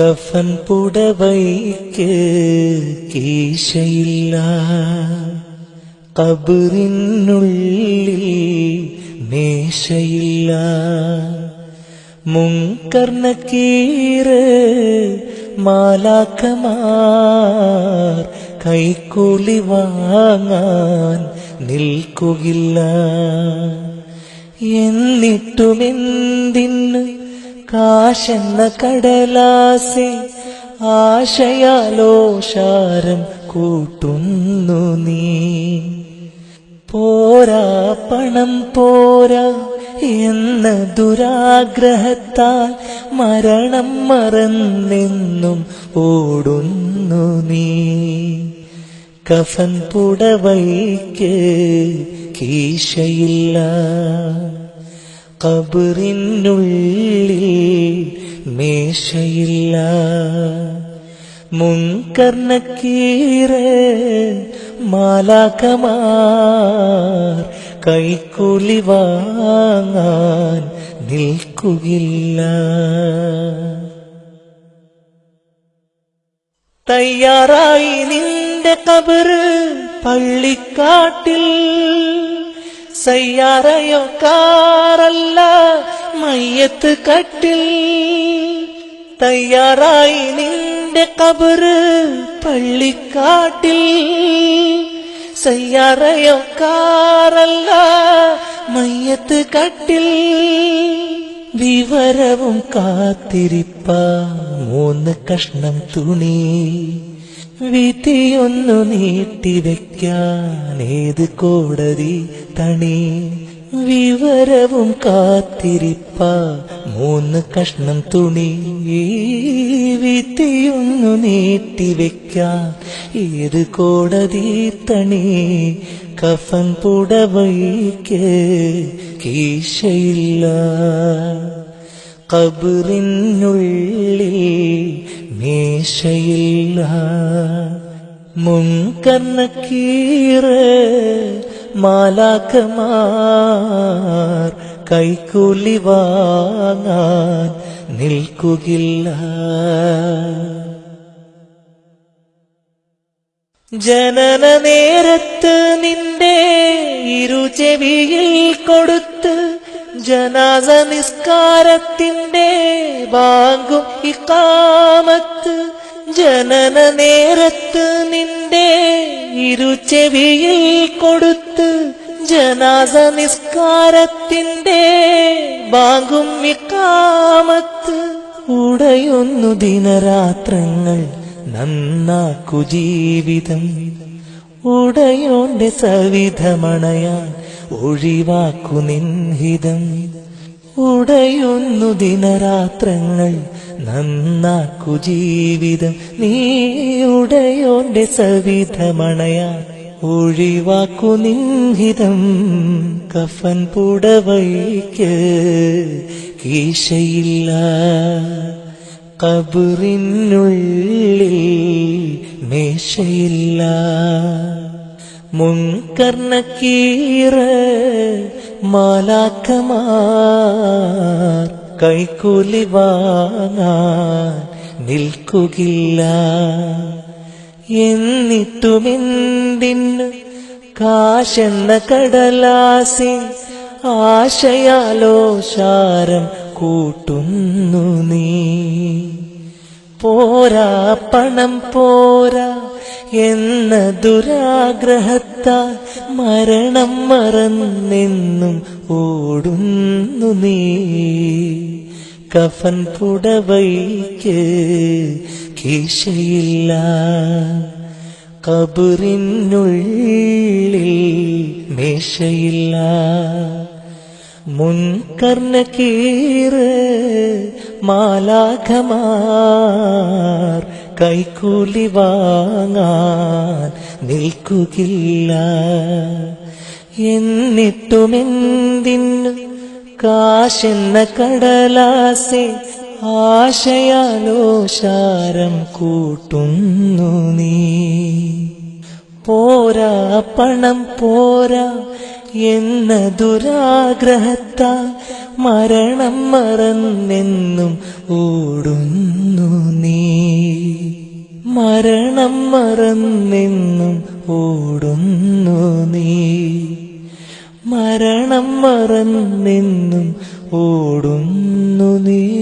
കഫൻ പുടവൈക്ക് കീശയില്ല. കബറിനുള്ളിൽ മേശയില്ല. മുങ്കർണ കീറ് മാലാക്കമാർ കൈക്കൂലി വാങ്ങാൻ നിൽക്കുകില്ല എന്നിട്ടുമെന്തിന് കാശെന്ന കടലാസി ആശയാലോഷാരം കൂട്ടുന്നു നീ. പോരാ പണം പോരാ എന്ന ദുരാഗ്രഹത്താൽ മരണം മറന്നെന്നും ഓടുന്നു നീ. കഫൻ പുടവയ്ക്ക് കീശയില്ല. കബറിനുള്ളിൽ മേശയില്ല. മുൻകർണക്കീറ് മാലാക്കമാർ കൈക്കൂലി വാങ്ങാൻ നിൽക്കുകില്ല തയ്യാറായി നിന്റെ കബറ് പള്ളിക്കാട്ടിൽ സയ്യാറയോ കാറല്ല മയ്യത്ത് കട്ടിൽ. തയ്യാറായി നിന്റെ കബറ് പള്ളിക്കാട്ടിൽ. സയ്യാറയോ കാറല്ല മയ്യത്ത് കട്ടിൽ. വിവരവും കാത്തിരിപ്പ മൂന്ന് കഷ്ണം തുണി. വിധിയൊന്നു നീട്ടിവെക്കാനേത് കോടതി തണി? വിവരവും കാത്തിരിപ്പ മൂന്ന് കഷ്ണം തുണി. വിധിയൊന്നു നീട്ടിവെക്കാൻ ഏത് കോടതി തണി? കഫൻ പുടവയ്ക്ക് കീശയില്ല. കബറിനുള്ളിൽ മേശയില്ല. മുൻകർണക്കീറ് മാലാക്കമാർ കൈക്കൂലി വാങ്ങാൻ നിൽക്കുകില്ല ജനന നേരത്ത് നിന്റെ ഇരുചെവിയിൽ കൊടുത്ത് ജനാസ നിസ്കാരത്തിന്റെ ബാങ്കും ഇക്കാമത്ത് ജനന നേരത്ത് നിന്റെ ഇരുചെവിയിൽ കൊടുത്ത് ജനാസ നിസ്കാരത്തിന്റെ ബാങ്കും ഇക്കാമത്ത് ഉടയുന്നു ദിനരാത്രങ്ങൾ നന്നാക്കു ജീവിതം. ഉടയോണ്ട് സവിധമണയാൻ ഒഴിവാക്കു നിൻഹിതം. ഉടയുന്നു ദിനരാത്രങ്ങൾ നന്നാക്കു ജീവിതം നീ ഉടയോന്റെ സവിധമണയാൻ ഒഴിവാക്കു നിഹിതം കഫൻ പുടവയ്ക്ക് കീശയില്ല. കബറിനുള്ളിൽ മേശയില്ല. മുൻകർണക്കീറ മാലാക്കമാർ കൈക്കൂലി വാങ്ങാൻ നിൽക്കുകില്ല എന്നിട്ടുമെന്തിന്നു കാശെന്ന കടലാസി ആശയാലോഷാരം കൂട്ടുന്നു നീ. പോരാ പണം പോരാ എന്ന ദുരാഗ്രഹത്താൽ മരണം മറന്നെന്നും ഓടുന്നു നീ. കഫൻ പുടവയ്ക്ക് കീശയില്ല. കബറിനുള്ളിൽ മേശയില്ല. മുൻകർണ കീറ് മാലാഖമാർ കൈക്കൂലി വാങ്ങാൻ നിൽക്കുകില്ല എന്നിട്ടുമെന്തിന്നു കാശെന്ന കടലാസെ ആശയാലോശാരം കൂട്ടുന്നു നീ. പോരാ പണം പോരാ എന്ന ദുരാഗ്രഹത്താൽ മരണം മറന്നെന്നും ഓടുന്നു നീ. മരണം മറന്നെന്നും ഓടുന്നു നീ. മരണം മറന്നെന്നും ഓടുന്നു നീ.